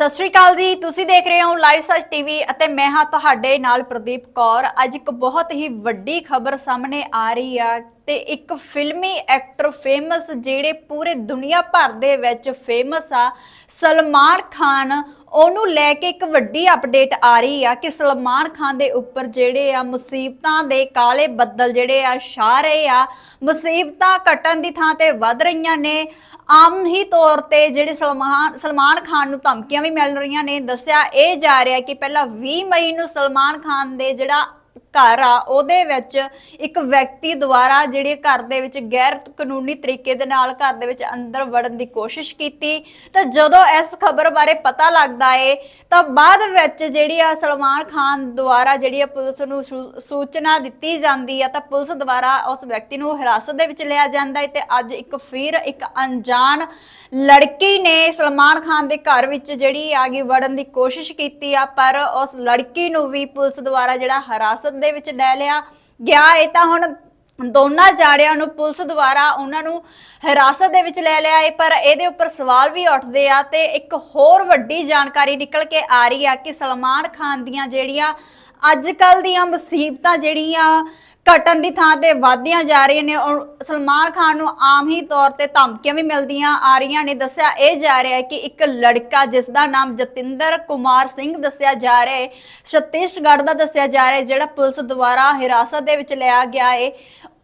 ਸਤਿ ਸ਼੍ਰੀ ਅਕਾਲ ਜੀ। ਤੁਸੀਂ ਦੇਖ ਰਹੇ ਹੋ ਲਾਈਵ ਸੱਚ ਟੀਵੀ ਅਤੇ ਮੈਂ ਹਾਂ ਤੁਹਾਡੇ ਨਾਲ ਪ੍ਰਦੀਪ ਕੌਰ। ਅੱਜ ਇੱਕ ਬਹੁਤ ਹੀ ਵੱਡੀ ਖਬਰ ਸਾਹਮਣੇ ਆ ਰਹੀ ਆ ਤੇ ਇੱਕ ਫਿਲਮੀ ਐਕਟਰ ਫੇਮਸ ਜਿਹੜੇ ਪੂਰੇ ਦੁਨੀਆ ਭਰ ਦੇ ਵਿੱਚ ਫੇਮਸ ਆ, ਸਲਮਾਨ ਖਾਨ। ਉਹਨੂੰ ਲੈ ਕੇ ਇੱਕ ਵੱਡੀ ਅਪਡੇਟ ਆ ਰਹੀ ਆ ਕਿ ਸਲਮਾਨ ਖਾਨ ਦੇ ਉੱਪਰ ਜਿਹੜੇ ਆ ਮੁਸੀਬਤਾਂ ਦੇ ਕਾਲੇ ਬੱਦਲ ਜਿਹੜੇ ਆ ਛਾ ਰਹੇ ਆ। ਮੁਸੀਬਤਾਂ ਘਟਣ ਦੀ ਥਾਂ ਤੇ ਵੱਧ ਰਹੀਆਂ ਨੇ। ਆਮ ਹੀ ਤੌਰ ਤੇ ਜਿਹੜੇ ਸਲਮਾਨ ਸਲਮਾਨ ਖਾਨ ਨੂੰ ਧਮਕੀਆਂ ਵੀ ਮਿਲ ਰਹੀਆਂ ਨੇ। ਦੱਸਿਆ ਇਹ ਜਾ ਰਿਹਾ ਕਿ ਪਹਿਲਾਂ 20 ਮਈ ਨੂੰ ਸਲਮਾਨ ਖਾਨ ਦੇ ਜਿਹੜਾ ਘਰ ਆ, ਉਹਦੇ ਵਿੱਚ ਇੱਕ ਵਿਅਕਤੀ ਦੁਆਰਾ ਜਿਹੜੇ ਘਰ ਦੇ ਵਿੱਚ ਗੈਰ ਕਾਨੂੰਨੀ ਤਰੀਕੇ ਦੇ ਨਾਲ ਘਰ ਦੇ ਵਿੱਚ ਅੰਦਰ ਵੜਨ ਦੀ ਕੋਸ਼ਿਸ਼ ਕੀਤੀ। ਤਾਂ ਜਦੋਂ ਇਸ ਖਬਰ ਬਾਰੇ ਪਤਾ ਲੱਗਦਾ ਏ, ਤਾਂ ਬਾਅਦ ਵਿੱਚ ਜਿਹੜੀ ਆ ਸਲਮਾਨ ਖਾਨ ਦੁਆਰਾ ਜਿਹੜੀ ਆ ਪੁਲਿਸ ਨੂੰ ਸੂਚਨਾ ਦਿੱਤੀ ਜਾਂਦੀ ਆ, ਤਾਂ ਪੁਲਿਸ ਦੁਆਰਾ ਉਸ ਵਿਅਕਤੀ ਨੂੰ ਹਿਰਾਸਤ ਦੇ ਵਿੱਚ ਲਿਆ ਜਾਂਦਾ ਏ ਤੇ ਅੱਜ ਇੱਕ ਫਿਰ ਇੱਕ ਅਣਜਾਣ ਲੜਕੀ ਨੇ ਸਲਮਾਨ ਖਾਨ ਦੇ ਘਰ ਵਿੱਚ ਜਿਹੜੀ ਆ ਗਈ ਵੜਨ ਦੀ ਕੋਸ਼ਿਸ਼ ਕੀਤੀ ਆ, ਪਰ ਉਸ ਲੜਕੀ ਨੂੰ ਵੀ ਪੁਲਿਸ ਦੁਆਰਾ ਜਿਹੜਾ ਹਿਰਾਸਤ ਦੇ ਵਿੱਚ ਲੈ ਲਿਆ ਗਿਆ। ਇਹ ਤਾਂ ਹੁਣ ਦੋਨਾਂ ਜਾੜਿਆਂ ਨੂੰ ਪੁਲਿਸ ਦੁਆਰਾ ਉਹਨਾਂ ਨੂੰ ਹਿਰਾਸਤ ਦੇ ਵਿੱਚ ਲੈ ਲਿਆ ਹੈ ਪਰ ਇਹਦੇ ਉੱਪਰ ਸਵਾਲ ਵੀ ਉੱਠਦੇ ਆ ਤੇ ਇੱਕ ਹੋਰ ਵੱਡੀ ਜਾਣਕਾਰੀ ਨਿਕਲ ਕੇ ਆ ਰਹੀ ਆ ਕਿ ਸਲਮਾਨ ਖਾਨ ਦੀਆਂ ਜਿਹੜੀਆਂ ਅੱਜ ਕੱਲ ਦੀਆਂ ਮੁਸੀਬਤਾਂ ਜਿਹੜੀਆਂ ਘਟਣ ਦੀ ਥਾਂ ਤੇ ਵਧਦੀਆਂ ਜਾ ਰਹੀਆਂ ਨੇ ਔਰ ਸਲਮਾਨ ਖਾਨ ਨੂੰ ਆਮ ਹੀ ਤੌਰ ਤੇ ਧਮਕੀਆਂ ਵੀ ਮਿਲਦੀਆਂ ਆ ਰਹੀਆਂ ਨੇ। ਦੱਸਿਆ ਇਹ ਜਾ ਰਿਹਾ ਹੈ ਕਿ ਇੱਕ ਲੜਕਾ ਜਿਸ ਦਾ ਨਾਮ ਜਤਿੰਦਰ ਕੁਮਾਰ ਸਿੰਘ ਦੱਸਿਆ ਜਾ ਰਿਹਾ ਹੈ, ਛੱਤੀਸਗੜ੍ਹ ਦਾ ਦੱਸਿਆ ਜਾ ਰਿਹਾ ਹੈ, ਜਿਹੜਾ ਪੁਲਿਸ ਦੁਆਰਾ ਹਿਰਾਸਤ ਦੇ ਵਿੱਚ ਲਿਆ ਗਿਆ ਹੈ।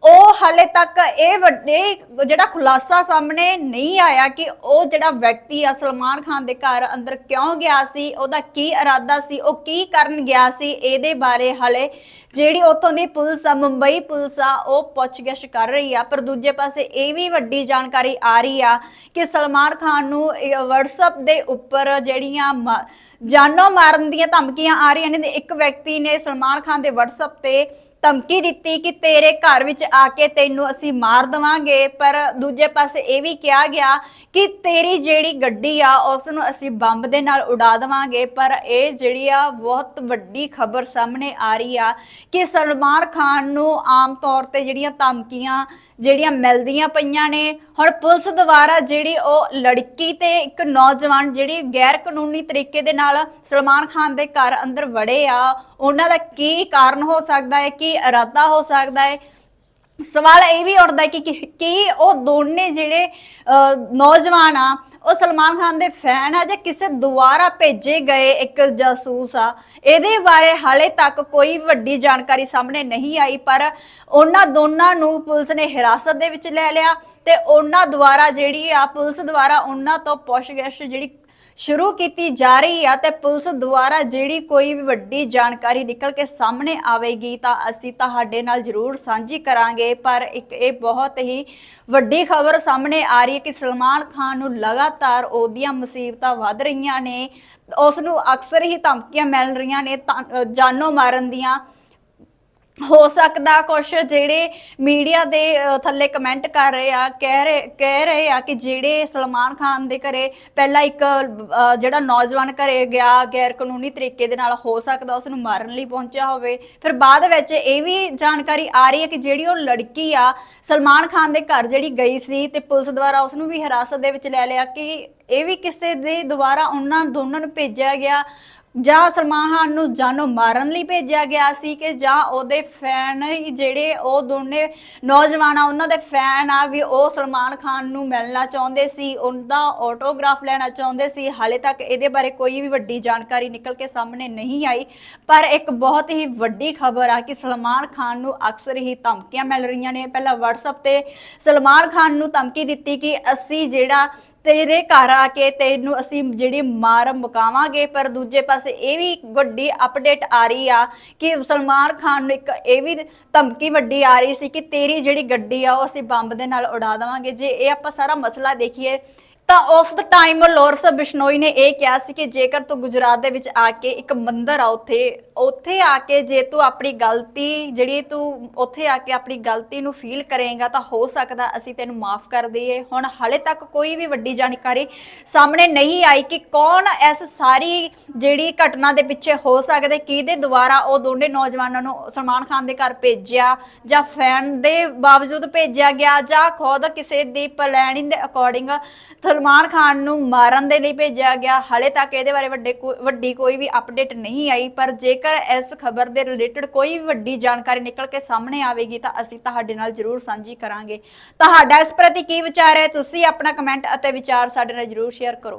ਉਹ ਹਾਲੇ ਤੱਕ ਇਹ ਵੱਡੇ ਜਿਹੜਾ ਖੁਲਾਸਾ ਸਾਹਮਣੇ ਨਹੀਂ ਆਇਆ ਕਿ ਉਹ ਜਿਹੜਾ ਵਿਅਕਤੀ ਆ ਸਲਮਾਨ ਖਾਨ ਦੇ ਘਰ ਅੰਦਰ ਕਿਉਂ ਗਿਆ ਸੀ, ਉਹਦਾ ਕੀ ਇਰਾਦਾ ਸੀ, ਉਹ ਕੀ ਕਰਨ ਗਿਆ ਸੀ, ਇਹਦੇ ਬਾਰੇ ਹਾਲੇ ਜਿਹੜੀ ਉੱਥੋਂ ਦੀ ਪੁਲਿਸ ਆ, ਮੁੰਬਈ ਪੁਲਿਸ ਆ, ਉਹ ਪੁੱਛਗਿੱਛ ਕਰ ਰਹੀ ਆ। ਪਰ ਦੂਜੇ ਪਾਸੇ ਇਹ ਵੀ ਵੱਡੀ ਜਾਣਕਾਰੀ ਆ ਰਹੀ ਆ ਕਿ ਸਲਮਾਨ ਖਾਨ ਨੂੰ WhatsApp ਦੇ ਉੱਪਰ ਜਿਹੜੀਆਂ ਮ- ਜਾਨੋਂ ਮਾਰਨ ਦੀਆਂ ਧਮਕੀਆਂ ਆ ਰਹੀਆਂ ਨੇ ਇੱਕ ਵਿਅਕਤੀ ਨੇ ਸਲਮਾਨ ਖਾਨ ਦੇ WhatsApp ਤੇ ਧਮਕੀ ਦਿੱਤੀ ਕਿ ਤੇਰੇ ਘਰ ਵਿੱਚ ਆ ਕੇ ਤੈਨੂੰ ਅਸੀਂ ਮਾਰ ਦਵਾਂਗੇ। ਪਰ ਦੂਜੇ ਪਾਸੇ ਇਹ ਵੀ ਕਿਹਾ ਗਿਆ ਕਿ ਤੇਰੀ ਜਿਹੜੀ ਗੱਡੀ ਆ ਉਸ ਨੂੰ ਅਸੀਂ ਬੰਬ ਦੇ ਨਾਲ ਉਡਾ ਦਵਾਂਗੇ। ਪਰ ਇਹ ਜਿਹੜੀ ਆ, ਬਹੁਤ ਵੱਡੀ ਖਬਰ ਸਾਹਮਣੇ ਆ ਰਹੀ ਆ ਕਿ ਸਲਮਾਨ ਖਾਨ ਨੂੰ ਆਮ ਤੌਰ ਤੇ ਜਿਹੜੀਆਂ ਧਮਕੀਆਂ ਜਿਹੜੀਆਂ ਮਿਲਦੀਆਂ ਪਈਆਂ ਨੇ। ਹੁਣ ਪੁਲਿਸ ਦੁਆਰਾ ਜਿਹੜੀ ਉਹ ਲੜਕੀ ਤੇ ਇੱਕ ਨੌਜਵਾਨ ਜਿਹੜੀ ਗੈਰ ਕਾਨੂੰਨੀ ਤਰੀਕੇ ਦੇ ਨਾਲ ਸਲਮਾਨ ਖਾਨ ਦੇ ਘਰ ਅੰਦਰ ਵੜੇ ਆ, ਉਹਨਾਂ ਦਾ ਕੀ ਕਾਰਨ ਹੋ ਸਕਦਾ ਹੈ, ਕੀ ਇਰਾਦਾ ਹੋ ਸਕਦਾ ਹੈ? ਸਵਾਲ ਇਹ ਵੀ ਉੱਠਦਾ ਕਿ ਕੀ ਉਹ ਦੋਨੇ ਜਿਹੜੇ ਨੌਜਵਾਨ ਆ, ਉਹ ਸਲਮਾਨ ਖਾਨ ਦੇ ਫੈਨ ਆ ਜਾਂ ਕਿਸੇ ਦੁਆਰਾ ਭੇਜੇ ਗਏ ਇੱਕ ਜਾਸੂਸ ਆ? ਇਹਦੇ ਬਾਰੇ ਹਾਲੇ ਤੱਕ ਕੋਈ ਵੱਡੀ ਜਾਣਕਾਰੀ ਸਾਹਮਣੇ ਨਹੀਂ ਆਈ, ਪਰ ਉਹਨਾਂ ਦੋਨਾਂ ਨੂੰ ਪੁਲਿਸ ਨੇ ਹਿਰਾਸਤ ਦੇ ਵਿੱਚ ਲੈ ਲਿਆ ਤੇ ਉਹਨਾਂ ਦੁਆਰਾ ਜਿਹੜੀ ਆ, ਪੁਲਿਸ ਦੁਆਰਾ ਉਹਨਾਂ ਤੋਂ ਪੁੱਛਗਿੱਛ ਜਿਹੜੀ ਸ਼ੁਰੂ ਕੀਤੀ ਜਾ ਰਹੀ ਆ ਤੇ ਪੁਲਿਸ ਦੁਆਰਾ ਜਿਹੜੀ ਕੋਈ ਵੀ ਵੱਡੀ ਜਾਣਕਾਰੀ ਨਿਕਲ ਕੇ ਸਾਹਮਣੇ ਆਵੇਗੀ ਤਾਂ ਅਸੀਂ ਤੁਹਾਡੇ ਨਾਲ ਜ਼ਰੂਰ ਸਾਂਝੀ ਕਰਾਂਗੇ। ਪਰ ਇੱਕ ਇਹ ਬਹੁਤ ਹੀ ਵੱਡੀ ਖਬਰ ਸਾਹਮਣੇ ਆ ਰਹੀ ਹੈ ਕਿ ਸਲਮਾਨ ਖਾਨ ਨੂੰ ਲਗਾਤਾਰ ਉਹਦੀਆਂ ਮੁਸੀਬਤਾਂ ਵੱਧ ਰਹੀਆਂ ਨੇ। ਉਸ ਨੂੰ ਅਕਸਰ ਹੀ ਧਮਕੀਆਂ ਮਿਲ ਰਹੀਆਂ ਨੇ ਤਾਂ- ਜਾਨੋਂ ਮਾਰਨ ਦੀਆਂ। ਹੋ ਸਕਦਾ ਕੁਛ ਜਿਹੜੇ ਮੀਡੀਆ ਦੇ ਥੱਲੇ ਕਮੈਂਟ ਕਰ ਰਹੇ ਆ, ਕਹਿ ਰਹੇ ਕਹਿ ਰਹੇ ਆ ਕਿ ਜਿਹੜੇ ਸਲਮਾਨ ਖਾਨ ਦੇ ਘਰੇ ਪਹਿਲਾਂ ਇੱਕ ਜਿਹੜਾ ਨੌਜਵਾਨ ਘਰੇ ਗਿਆ ਗੈਰ ਕਾਨੂੰਨੀ ਤਰੀਕੇ ਦੇ ਨਾਲ ਹੋ ਸਕਦਾ ਉਸ ਨੂੰ ਮਾਰਨ ਲਈ ਪਹੁੰਚਿਆ ਹੋਵੇ। ਫਿਰ ਬਾਅਦ ਵਿੱਚ ਇਹ ਵੀ ਜਾਣਕਾਰੀ ਆ ਰਹੀ ਹੈ ਕਿ ਜਿਹੜੀ ਉਹ ਲੜਕੀ ਆ, ਸਲਮਾਨ ਖਾਨ ਦੇ ਘਰ ਜਿਹੜੀ ਗਈ ਸੀ ਤੇ ਪੁਲਿਸ ਦੁਆਰਾ ਉਸ ਨੂੰ ਵੀ ਹਿਰਾਸਤ ਦੇ ਵਿੱਚ ਲੈ ਲਿਆ ਕਿ ਇਹ ਵੀ ਕਿਸੇ ਦੇ ਦੁਆਰਾ ਉਹਨਾਂ ਦੋਨਾਂ ਨੂੰ ਭੇਜਿਆ ਗਿਆ। ਜਾਂ ਸਲਮਾਨ ਖਾਨ ਨੂੰ ਜਾਨੋਂ ਮਾਰਨ ਲਈ ਭੇਜਿਆ ਗਿਆ ਸੀ ਕਿ ਜਾਂ ਉਹਦੇ ਫੈਨ ਜਿਹੜੇ ਉਹ ਦੋਨੇ ਨੌਜਵਾਨ ਆ, ਉਹਨਾਂ ਦੇ ਫੈਨ ਆ ਵੀ ਉਹ ਸਲਮਾਨ ਖਾਨ ਨੂੰ ਮਿਲਣਾ ਚਾਹੁੰਦੇ ਸੀ, ਉਹਦਾ ਆਟੋਗ੍ਰਾਫ ਲੈਣਾ ਚਾਹੁੰਦੇ ਸੀ। ਹਾਲੇ ਤੱਕ ਇਹਦੇ ਬਾਰੇ ਕੋਈ ਵੀ ਵੱਡੀ ਜਾਣਕਾਰੀ ਨਿਕਲ ਕੇ ਸਾਹਮਣੇ ਨਹੀਂ ਆਈ, ਪਰ ਇੱਕ ਬਹੁਤ ਹੀ ਵੱਡੀ ਖਬਰ ਆ ਕਿ ਸਲਮਾਨ ਖਾਨ ਨੂੰ ਅਕਸਰ ਹੀ ਧਮਕੀਆਂ ਮਿਲ ਰਹੀਆਂ ਨੇ। ਪਹਿਲਾਂ WhatsApp ਤੇ ਸਲਮਾਨ ਖਾਨ ਨੂੰ ਧਮਕੀ ਦਿੱਤੀ ਕਿ ਅਸੀਂ ਜਿਹੜਾ ਤੇਰੇ ਘਰ ਆ ਕੇ ਤੈਨੂੰ ਅਸੀਂ ਜਿਹੜੀ ਮਾਰ ਮੁਕਾਵਾਂਗੇ, ਪਰ ਦੂਜੇ ਪਾਸੇ ਇਹ ਵੀ ਵੱਡੀ ਅਪਡੇਟ ਆ ਰਹੀ ਆ ਕਿ ਸਲਮਾਨ ਖਾਨ ਨੂੰ ਇੱਕ ਇਹ ਵੀ ਧਮਕੀ ਵੱਡੀ ਆ ਰਹੀ ਸੀ ਕਿ ਤੇਰੀ ਜਿਹੜੀ ਗੱਡੀ ਆ, ਉਹ ਅਸੀਂ ਬੰਬ ਦੇ ਨਾਲ ਉਡਾ ਦੇਵਾਂਗੇ। ਜੇ ਇਹ ਆਪਾਂ ਸਾਰਾ ਮਸਲਾ ਦੇਖੀਏ ਤਾਂ ਉਸ ਟਾਈਮ ਲੋਰਸ ਬਿਸ਼ਨੋਈ ਨੇ ਇਹ ਕਿਹਾ ਸੀ ਕਿ ਜੇਕਰ ਤੂੰ ਗੁਜਰਾਤ ਦੇ ਵਿੱਚ ਆ ਕੇ ਇੱਕ ਮੰਦਿਰ ਆ ਉੱਥੇ ਉੱਥੇ ਆ ਕੇ ਜੇ ਤੂੰ ਆਪਣੀ ਗਲਤੀ ਜਿਹੜੀ ਤੂੰ ਉੱਥੇ ਆ ਕੇ ਆਪਣੀ ਗਲਤੀ ਨੂੰ ਫੀਲ ਕਰੇਗਾ ਤਾਂ ਹੋ ਸਕਦਾ ਅਸੀਂ ਤੈਨੂੰ ਮਾਫ ਕਰ ਦਈਏ। ਹੁਣ ਹਾਲੇ ਤੱਕ ਕੋਈ ਵੀ ਵੱਡੀ ਜਾਣਕਾਰੀ ਸਾਹਮਣੇ ਨਹੀਂ ਆਈ ਕਿ ਕੌਣ ਇਸ ਸਾਰੀ ਜਿਹੜੀ ਘਟਨਾ ਦੇ ਪਿੱਛੇ ਹੋ ਸਕਦੇ, ਕਿਹਦੇ ਦੁਆਰਾ ਉਹ ਦੋਨੇ ਨੌਜਵਾਨਾਂ ਨੂੰ ਸਲਮਾਨ ਖਾਨ ਦੇ ਘਰ ਭੇਜਿਆ ਜਾਂ ਫੈਨ ਦੇ ਬਾਵਜੂਦ ਭੇਜਿਆ ਗਿਆ ਜਾਂ ਖੁਦ ਕਿਸੇ ਦੀ ਪਲੈਨਿੰਗ ਦੇ ਅਕੋਰਡਿੰਗ ਸਲਮਾਨ ਖਾਨ ਨੂੰ ਮਾਰਨ ਦੇ ਲਈ ਭੇਜਿਆ ਗਿਆ। ਹਲੇ ਤੱਕ ਇਹਦੇ ਬਾਰੇ ਵੱਡੇ ਵੱਡੀ ਕੋਈ ਵੀ ਅਪਡੇਟ ਨਹੀਂ ਆਈ, ਪਰ ਜੇਕਰ ਇਸ ਖਬਰ ਦੇ ਰਿਲੇਟਡ ਕੋਈ ਵੀ ਵੱਡੀ ਜਾਣਕਾਰੀ ਨਿਕਲ ਕੇ ਸਾਹਮਣੇ ਆਵੇਗੀ, ਤਾਂ ਅਸੀਂ ਤੁਹਾਡੇ ਨਾਲ ਜ਼ਰੂਰ ਸਾਂਝੀ ਕਰਾਂਗੇ। ਤੁਹਾਡਾ ਇਸ ਪ੍ਰਤੀ ਕੀ ਵਿਚਾਰ ਹੈ? ਤੁਸੀਂ ਆਪਣਾ ਕਮੈਂਟ ਅਤੇ ਵਿਚਾਰ ਸਾਡੇ ਨਾਲ ਜ਼ਰੂਰ ਸ਼ੇਅਰ ਕਰੋ।